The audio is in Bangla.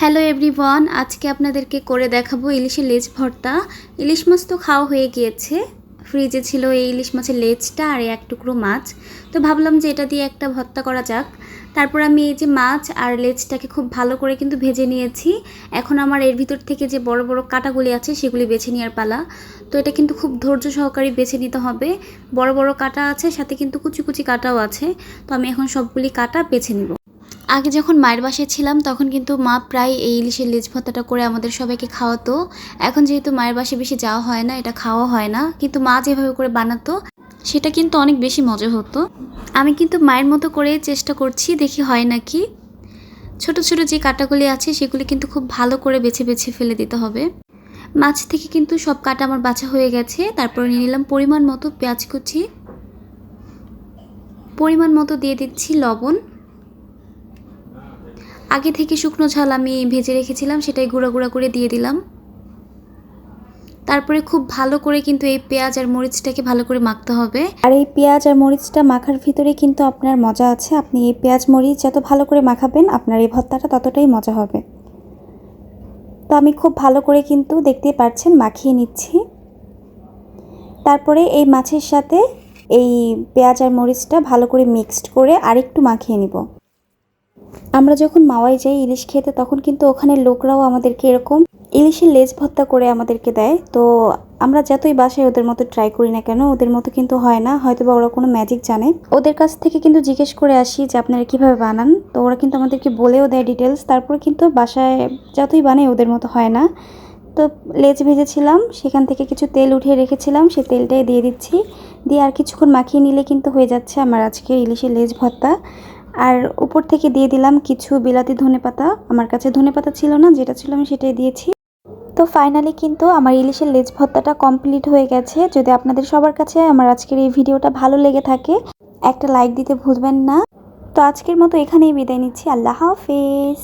হ্যালো এভরিওয়ান আজকে আপনাদেরকে করে দেখাবো ইলিশের লেজ ভর্তা। ইলিশ মাছ তো খাওয়া হয়ে গিয়েছে। ফ্রিজে ছিল এই ইলিশ মাছের লেজটা আর এক টুকরো মাছ। তো ভাবলাম যে এটা দিয়ে একটা ভর্তা করা যাক। তারপর আমি এই যে মাছ আর লেজটাকে খুব ভালো করে কিন্তু ভেজে নিয়েছি। এখন আমার এর ভিতর থেকে যে বড় বড় কাটাগুলি আছে সেগুলি বেছে নেওয়ার পালা। তো এটা কিন্তু খুব ধৈর্য সহকারে বেছে নিতে হবে। বড় বড় কাটা আছে, সাথে কিন্তু কুচি কুচি কাটাও আছে। তো আমি এখন সবগুলি কাটা বেছে নিব। আগে যখন মায়ের বাসায় ছিলাম, তখন কিন্তু মা প্রায় এই ইলিশের লেজ ভর্তাটা করে আমাদের সবাইকে খাওয়াতো। এখন যেহেতু মায়ের বাসায় বেশি যাওয়া হয় না, এটা খাওয়া হয় না। কিন্তু মা যেভাবে করে বানাতো, সেটা কিন্তু অনেক বেশি মজা হতো। আমি কিন্তু মায়ের মতো করে চেষ্টা করছি, দেখি হয় নাকি। ছোট ছোট যে কাটাগুলি আছে, সেগুলি কিন্তু খুব ভালো করে বেছে বেছে ফেলে দিতে হবে। মাছ থেকে কিন্তু সব কাটা আমার বাছা হয়ে গেছে। তারপরে নিয়ে নিলাম পরিমাণ মতো পেঁয়াজ কুচি। পরিমাণ মতো দিয়ে দিচ্ছি লবণ। আগে থেকে শুকনো ঝাল আমি ভেজে রেখেছিলাম, সেটাই গুঁড়া গুঁড়া করে দিয়ে দিলাম। তারপরে খুব ভালো করে কিন্তু এই পেঁয়াজ আর মরিচটাকে ভালো করে মাখতে হবে। আর এই পেঁয়াজ আর মরিচটা মাখার ভিতরে কিন্তু আপনার মজা আছে। আপনি এই পেঁয়াজ, মরিচ যত ভালো করে মাখাবেন, আপনার এই ভর্তাটা ততটাই মজা হবে। তো আমি খুব ভালো করে কিন্তু দেখতেই পাচ্ছেন, মাখিয়ে নিচ্ছি। তারপরে এই মাছের সাথে এই পেঁয়াজ আর মরিচটা ভালো করে মিক্সড করে আরেকটু মাখিয়ে নিব। আমরা যখন মাওয়াই যাই ইলিশ খেতে, তখন কিন্তু ওখানে লোকরাও আমাদেরকে এরকম ইলিশের লেজ ভর্তা করে আমাদেরকে দেয়। তো আমরা যতই বাসায় ওদের মতো ট্রাই করি না কেন, ওদের মতো কিন্তু হয় না। হয়তো বা ওরা কোনো ম্যাজিক জানে। ওদের কাছ থেকে কিন্তু জিজ্ঞেস করে আসি যে, আপনারা কীভাবে বানান? তো ওরা কিন্তু আমাদেরকে বলেও দেয় ডিটেলস তারপর কিন্তু বাসায় যতই বানাই, ওদের মতো হয় না। তো লেজ ভেজেছিলাম, সেখান থেকে কিছু তেল উঠিয়ে রেখেছিলাম। সেই তেলটাই দিয়ে দিচ্ছি। দিয়ে আর কিছুক্ষণ মাখিয়ে নিলে কিন্তু হয়ে যাচ্ছে আমার আজকে ইলিশের লেজ ভর্তা। আর উপর থেকে দিয়ে দিলাম কিছু বিলাতি ধনে পাতা। আমার কাছে ধনে পাতা ছিল না, যেটা ছিল আমি সেটাই দিয়েছি। তো ফাইনালি কিন্তু আমার ইলিশের লেজ ভত্তাটা কমপ্লিট হয়ে গেছে। যদি আপনাদের সবার কাছে আমার আজকের এই ভিডিওটা ভালো লেগে থাকে, একটা লাইক দিতে ভুলবেন না। তো আজকের মতো এখানেই বিদায় নিচ্ছি। আল্লাহ হাফেজ।